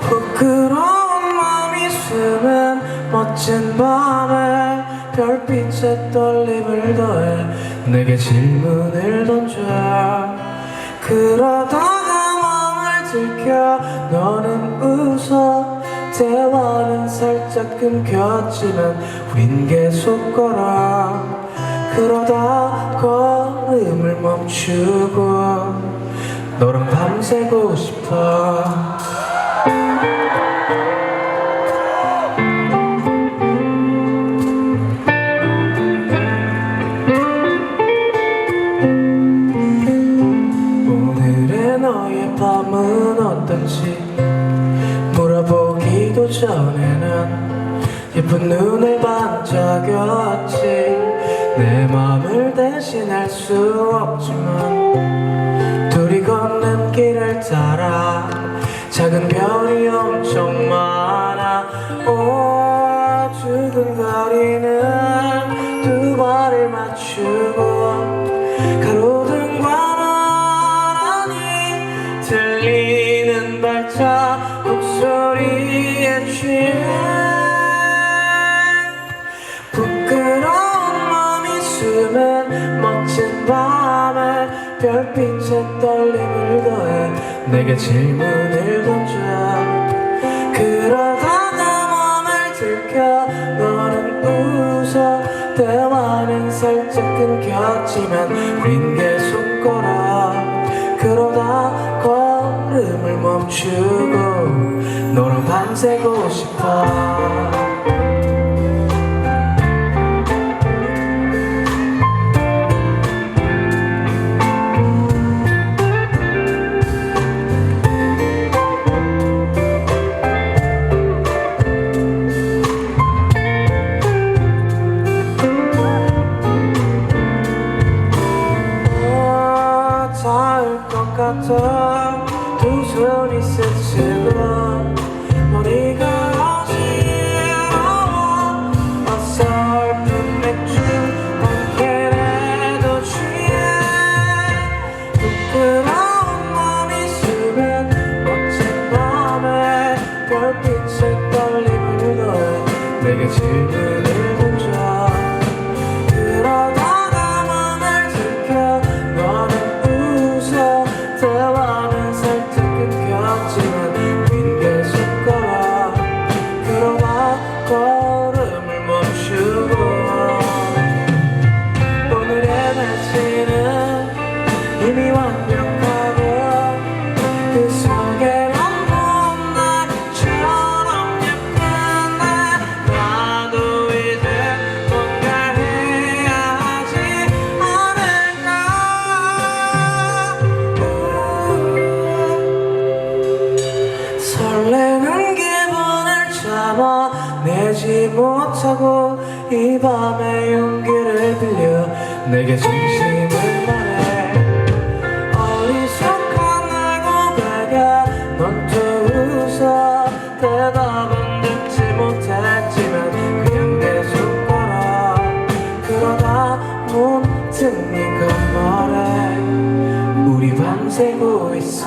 부끄러운 마음이 스면 멋진 밤에 별빛에 떨림을 더해 내게 질문을 던져. 그러다가 마음을 들켜 너는 웃어. 대화는 살짝 끊겼지만 우린 계속 걸어 그러다 걸음을 멈추고 너랑 밤새고 싶어 어떤지 물어보기도 전에 난 예쁜 눈을 반짝였지. 내 맘을 대신할 수 없지만 둘이 걷는 길을 따라 작은 별이 엄청 많아. 오 두근거리는 두 발을 맞추고 들리는 발자국 소리에 취해. 부끄러운 마음이 숨은 멋진 밤에 별빛에 떨림을 더해 내게 질문을 던져. 그러다가 맘을 들켜 너는 웃어 대화는 살짝 끊겼지만 우린 계속 걸어. 그러다 걸음을 멈추고 너랑 밤새고 싶어 어, to 설레는 기분을 참아내지 못하고 이 밤의 용기를 빌려 내게 진심을 말해. 어리석한 내 고백에 넌또 웃어 대답은 듣지 못했지만 그냥 계속 걸어 그러다 문득 네가 말해 우리 밤새고 있어